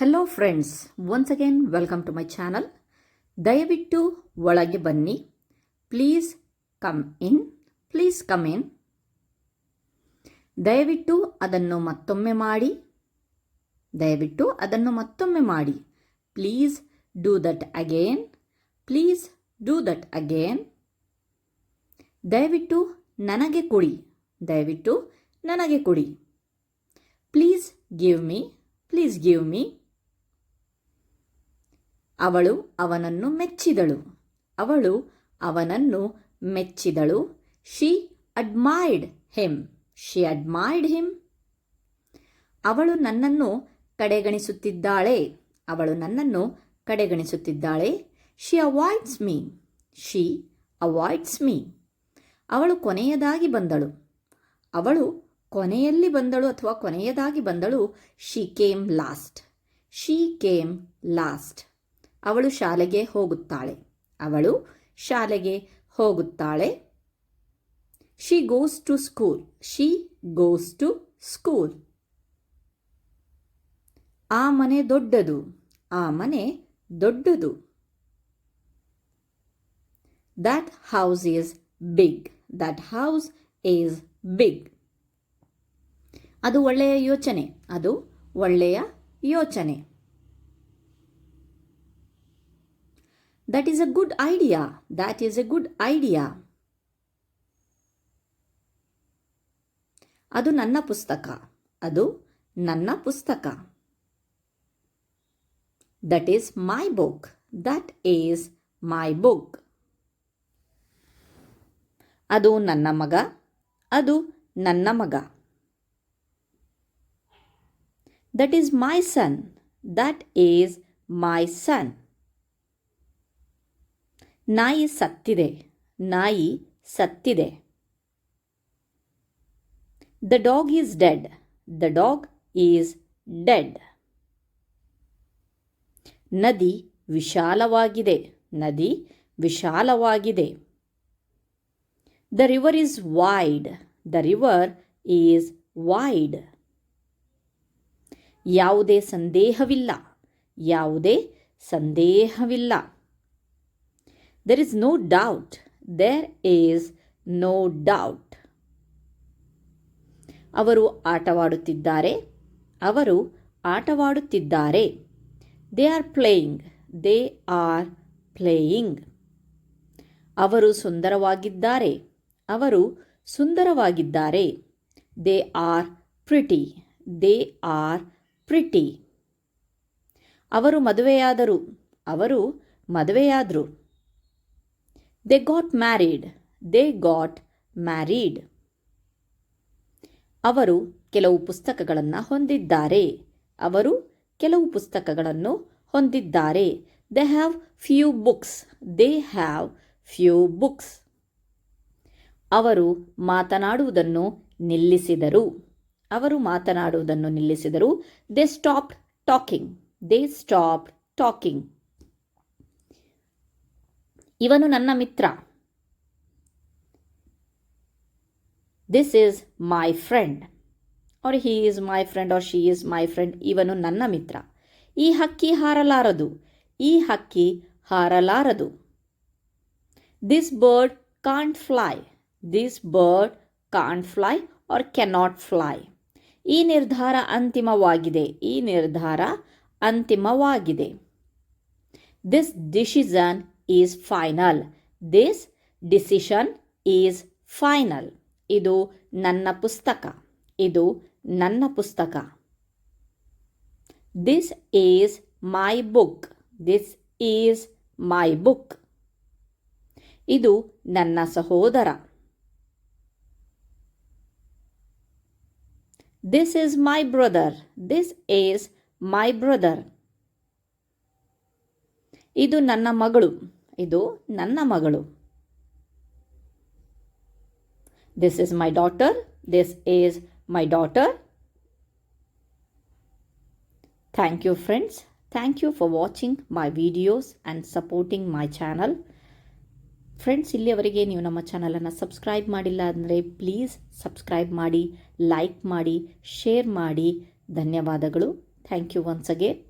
Hello friends once again welcome to my channel ದಯವಿಟ್ಟು ಒಳಗೆ ಬನ್ನಿ. Please come in please come in ದಯವಿಟ್ಟು ಅದನ್ನು ಮತ್ತೊಮ್ಮೆ ಮಾಡಿ. ದಯವಿಟ್ಟು ಅದನ್ನು ಮತ್ತೊಮ್ಮೆ ಮಾಡಿ. Please do that again please do that again ದಯವಿಟ್ಟು ನನಗೆ ಕೊಡಿ. ದಯವಿಟ್ಟು ನನಗೆ ಕೊಡಿ. Please give me please give me ಅವಳು ಅವನನ್ನು ಮೆಚ್ಚಿದಳು. ಅವಳು ಅವನನ್ನು ಮೆಚ್ಚಿದಳು. She admired him she admired him ಅವಳು ನನ್ನನ್ನು ಕಡೆಗಣಿಸುತ್ತಿದ್ದಾಳೆ. ಅವಳು ನನ್ನನ್ನು ಕಡೆಗಣಿಸುತ್ತಿದ್ದಾಳೆ. She avoids me she avoids me ಅವಳು ಕೊನೆಯದಾಗಿ ಬಂದಳು. ಅವಳು ಕೊನೆಯಲ್ಲಿ ಬಂದಳು ಅಥವಾ ಕೊನೆಯದಾಗಿ ಬಂದಳು. She came last she came last ಅವಳು ಶಾಲೆಗೆ ಹೋಗುತ್ತಾಳೆ. ಅವಳು ಶಾಲೆಗೆ ಹೋಗುತ್ತಾಳೆ. She goes to school she goes to school ಆ ಮನೆ ದೊಡ್ಡದು. ಆ ಮನೆ ದೊಡ್ಡದು. That house is big that house is big ಅದು ಒಳ್ಳೆಯ ಯೋಚನೆ. ಅದು ಒಳ್ಳೆಯ ಯೋಚನೆ. That is a good idea that is a good idea ಅದು ನನ್ನ ಪುಸ್ತಕ. ಅದು ನನ್ನ ಪುಸ್ತಕ. That is my book that is my book ಅದು ನನ್ನ ಮಗ. ಅದು ನನ್ನ ಮಗ. That is my son that is my son ನಾಯಿ ಸತ್ತಿದೆ ನಾಯಿ ಸತ್ತಿದೆ. The dog is dead the dog is dead ನದಿ ವಿಶಾಲವಾಗಿದೆ ನದಿ ವಿಶಾಲವಾಗಿದೆ. The river is wide the river is wide ಯಾವುದೇ ಸಂದೇಹವಿಲ್ಲ ಯಾವುದೇ ಸಂದೇಹವಿಲ್ಲ. There is no doubt there is no doubt ಅವರು ಆಟವಾಡುತ್ತಿದ್ದಾರೆ. ಅವರು ಆಟವಾಡುತ್ತಿದ್ದಾರೆ. They are playing they are playing ಅವರು ಸುಂದರವಾಗಿದ್ದಾರೆ. ಅವರು ಸುಂದರವಾಗಿದ್ದಾರೆ. They are pretty they are pretty ಅವರು ಮದುವೆಯಾದರು. ಅವರು ಮದುವೆಯಾದರು. They got married they got married ಅವರು ಕೆಲವು ಪುಸ್ತಕಗಳನ್ನು ಹೊಂದಿದ್ದಾರೆ. ಅವರು ಕೆಲವು ಪುಸ್ತಕಗಳನ್ನು ಹೊಂದಿದ್ದಾರೆ. They have few books they have few books ಅವರು ಮಾತನಾಡುವುದನ್ನು ನಿಲ್ಲಿಸಿದರು. ಅವರು ಮಾತನಾಡುವುದನ್ನು ನಿಲ್ಲಿಸಿದರು. They stop talking they stop talking ಇವನು ನನ್ನ ಮಿತ್ರ. This is my friend or he is my friend or she is my friend ಇವನು ನನ್ನ ಮಿತ್ರ. ಈ ಹಕ್ಕಿ ಹಾರಲಾರದು. ಈ ಹಕ್ಕಿ ಹಾರಲಾರದು. This bird can't fly this bird can't fly or cannot fly ಈ ನಿರ್ಧಾರ ಅಂತಿಮವಾಗಿದೆ. ಈ ನಿರ್ಧಾರ ಅಂತಿಮವಾಗಿದೆ. This decision is final this decision is final ಇದು ನನ್ನ ಪುಸ್ತಕ. ಇದು ನನ್ನ ಪುಸ್ತಕ. This is my book this is my book ಇದು ನನ್ನ ಸಹೋದರ. This is my brother this is my brother ಇದು ನನ್ನ ಮಗಳು. ಇದು ನನ್ನ ಮಗಳು. This is my daughter this is my daughter thank you friends thank you for watching my videos and supporting my channel friends ಇಲ್ಲಿಯವರೆಗೆ ನೀವು ನಮ್ಮ ಚಾನಲನ್ನು ಸಬ್ಸ್ಕ್ರೈಬ್ ಮಾಡಿಲ್ಲ ಅಂದರೆ ಪ್ಲೀಸ್ ಸಬ್ಸ್ಕ್ರೈಬ್ ಮಾಡಿ ಲೈಕ್ ಮಾಡಿ ಶೇರ್ ಮಾಡಿ. ಧನ್ಯವಾದಗಳು. Thank you once again